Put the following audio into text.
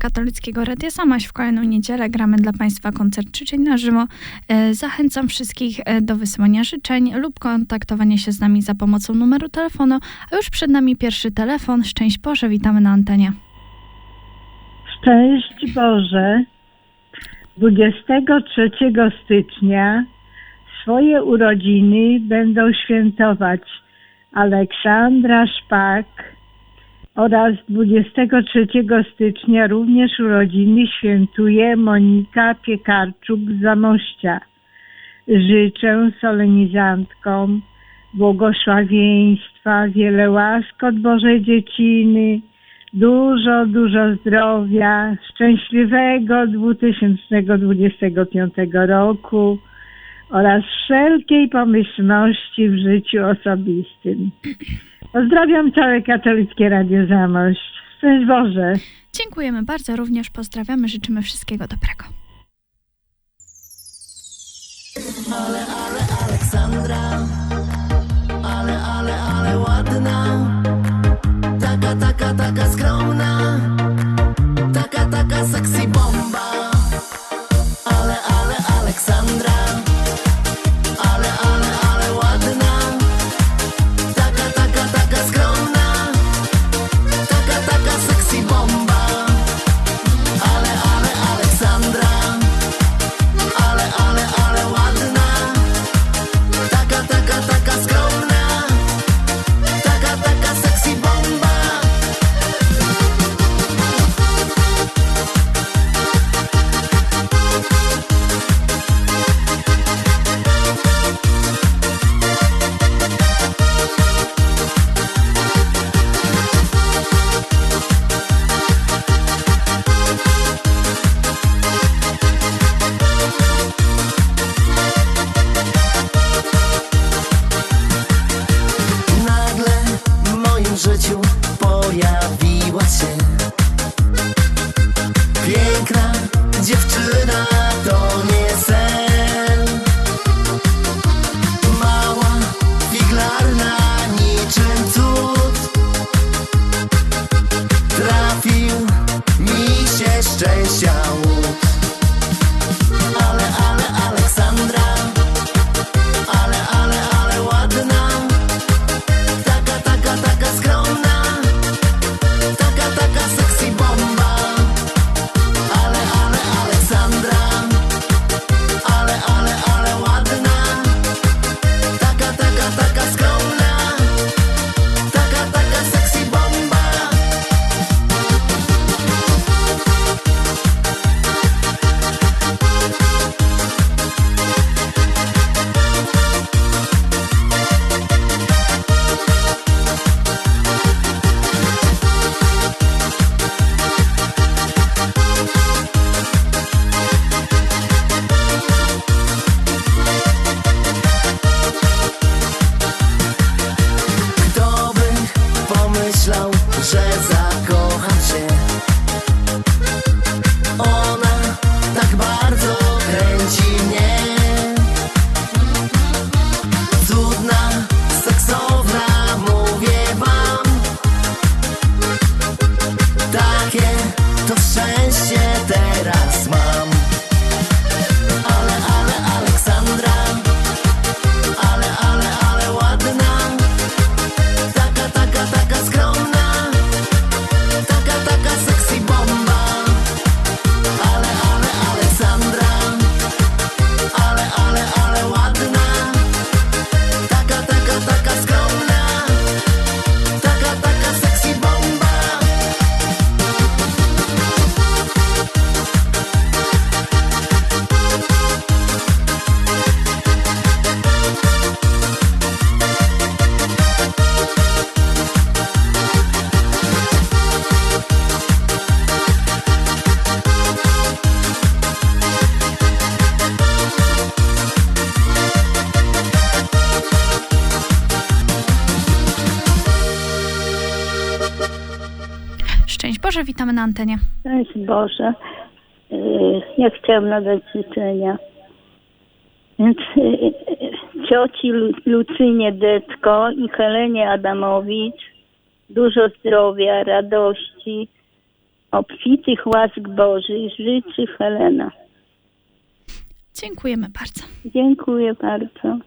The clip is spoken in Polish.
Katolickiego Radia Samaś w kolejną niedzielę gramy dla Państwa koncert życzeń na żywo. E, Zachęcam wszystkich e, do wysyłania życzeń lub kontaktowania się z nami za pomocą numeru telefonu. A już przed nami pierwszy telefon. Szczęść Boże, witamy na antenie. Szczęść Boże. 23 stycznia swoje urodziny będą świętować Aleksandra Szpak oraz 23 stycznia również urodziny świętuje Monika Piekarczuk z Zamościa. Życzę solenizantkom błogosławieństwa, wiele łask od Bożej Dzieciny, dużo, dużo zdrowia, szczęśliwego 2025 roku oraz wszelkiej pomyślności w życiu osobistym. Pozdrawiam całe katolickie Radio Zamość. Szczęść Boże. Dziękujemy bardzo, również pozdrawiamy, życzymy wszystkiego dobrego. Ale, ale, Aleksandra Ale, ale, ale ładna Taka, taka, taka skromna Taka, taka sexy bomba Ale, ale, Aleksandra moim życiu że zakocham Boże, witamy na antenie. Szczęść Boże. Yy, Ja chciałam nadać życzenia. Więc yy, cioci Lu- Lucynie Detko i Helenie Adamowicz dużo zdrowia, radości, obfitych łask Bożych życzy Helena. Dziękujemy bardzo. Dziękuję bardzo.